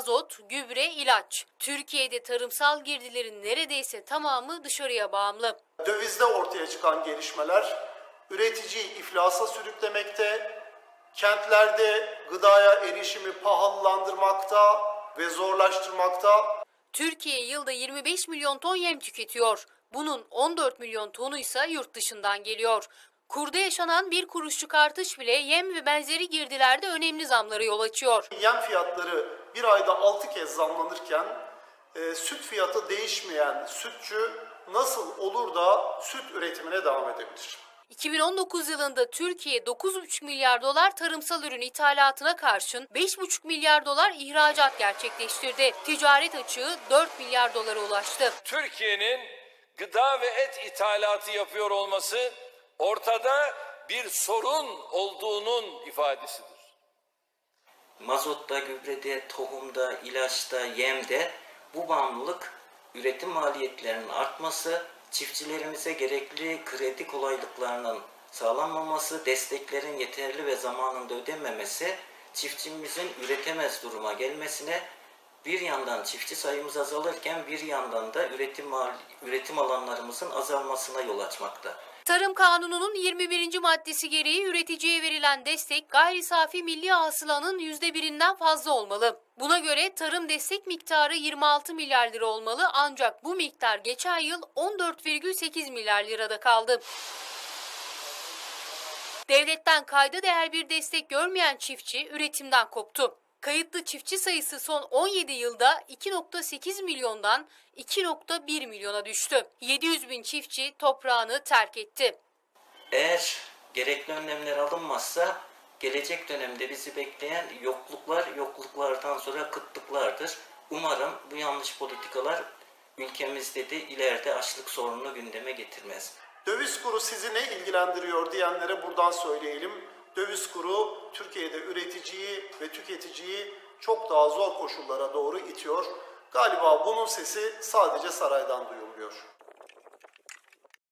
Azot, gübre, ilaç. Türkiye'de tarımsal girdilerin neredeyse tamamı dışarıya bağımlı. Dövizde ortaya çıkan gelişmeler üreticiyi iflasa sürüklemekte, kentlerde gıdaya erişimi pahalılandırmakta ve zorlaştırmakta. Türkiye yılda 25 milyon ton yem tüketiyor. Bunun 14 milyon tonu ise yurt dışından geliyor. Kurda yaşanan bir kuruşluk artış bile yem ve benzeri girdilerde önemli zamlara yol açıyor. Yem fiyatları bir ayda 6 kez zamlanırken e, süt fiyatı değişmeyen sütçü nasıl olur da süt üretimine devam edebilir? 2019 yılında Türkiye 9,5 milyar dolar tarımsal ürün ithalatına karşın 5,5 milyar dolar ihracat gerçekleştirdi. Ticaret açığı 4 milyar dolara ulaştı. Türkiye'nin gıda ve et ithalatı yapıyor olması ortada bir sorun olduğunun ifadesidir. mazotta, gübrede, tohumda, ilaçta, yemde bu bağımlılık üretim maliyetlerinin artması, çiftçilerimize gerekli kredi kolaylıklarının sağlanmaması, desteklerin yeterli ve zamanında ödenmemesi, çiftçimizin üretemez duruma gelmesine bir yandan çiftçi sayımız azalırken bir yandan da üretim üretim alanlarımızın azalmasına yol açmakta. Tarım Kanunu'nun 21. maddesi gereği üreticiye verilen destek gayri safi milli hasılanın %1'inden fazla olmalı. Buna göre tarım destek miktarı 26 milyar lira olmalı ancak bu miktar geçen yıl 14,8 milyar lirada kaldı. Devletten kayda değer bir destek görmeyen çiftçi üretimden koptu. Kayıtlı çiftçi sayısı son 17 yılda 2.8 milyondan 2.1 milyona düştü. 700 bin çiftçi toprağını terk etti. Eğer gerekli önlemler alınmazsa gelecek dönemde bizi bekleyen yokluklar, yokluklardan sonra kıtlıklardır. Umarım bu yanlış politikalar ülkemizde de ileride açlık sorununu gündeme getirmez. Döviz kuru sizi ne ilgilendiriyor diyenlere buradan söyleyelim. Döviz kuru Türkiye'de üreticiyi ve tüketiciyi çok daha zor koşullara doğru itiyor. Galiba bunun sesi sadece saraydan duyuluyor.